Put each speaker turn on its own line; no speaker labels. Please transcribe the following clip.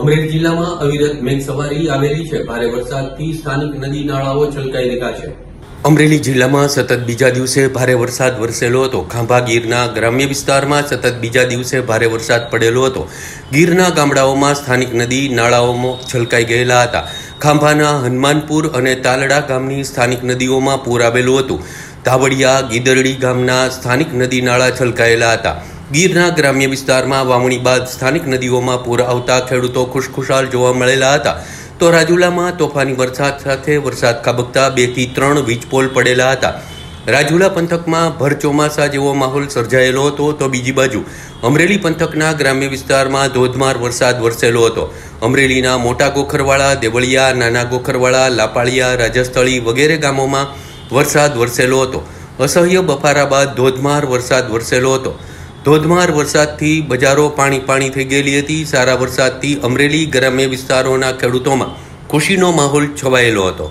અમરેલી જિલ્લામાં અવિરત મેઘસવારી આવેલી છે. ભારે વરસાદથી સ્થાનિક નદી નાળાઓ છલકાઈ રહ્યા છે. અમરેલી જિલ્લામાં સતત બીજા દિવસે ભારે વરસાદ વરસેલો હતો. ખાંભા ગીરના ગ્રામ્ય વિસ્તારમાં સતત બીજા દિવસે ભારે વરસાદ પડેલો હતો. ગીરના ગામડાઓમાં સ્થાનિક નદી નાળાઓમાં છલકાઈ ગયેલા હતા. ખાંભાના હનુમાનપુર અને તાલડા ગામની સ્થાનિક નદીઓમાં પૂર આવેલું હતું. ધાવડિયા ગીદરડી ગામના સ્થાનિક નદી નાળા છલકાયેલા હતા. ગીરના ગ્રામ્ય વિસ્તારમાં વાવણી બાદ સ્થાનિક નદીઓમાં પૂર આવતા ખેડૂતો ખુશખુશાલ જોવા મળેલા હતા. તો રાજુલામાં તોફાની વરસાદ સાથે વરસાદ ખાબકતા બેથી ત્રણ વીજપોલ પડેલા હતા. રાજુલા પંથકમાં ભર ચોમાસા જેવો માહોલ સર્જાયેલો હતો તો બીજી બાજુ અમરેલી પંથકના ગ્રામ્ય વિસ્તારમાં ધોધમાર વરસાદ વરસેલો હતો. અમરેલીના મોટા ગોખરવાળા, દેવળિયા, નાના ગોખરવાળા, લાપાળિયા, રાજસ્થળી વગેરે ગામોમાં વરસાદ વરસેલો હતો. અસહ્ય બફારા બાદ ધોધમાર વરસાદ વરસેલો હતો. ધોધમાર વરસાદથી બજારો પાણી પાણી થઈ ગયેલી હતી. સારા વરસાદથી અમરેલી, ગ્રામ્ય વિસ્તારોના ખેડૂતોમાં ખુશીનો માહોલ છવાયેલો હતો.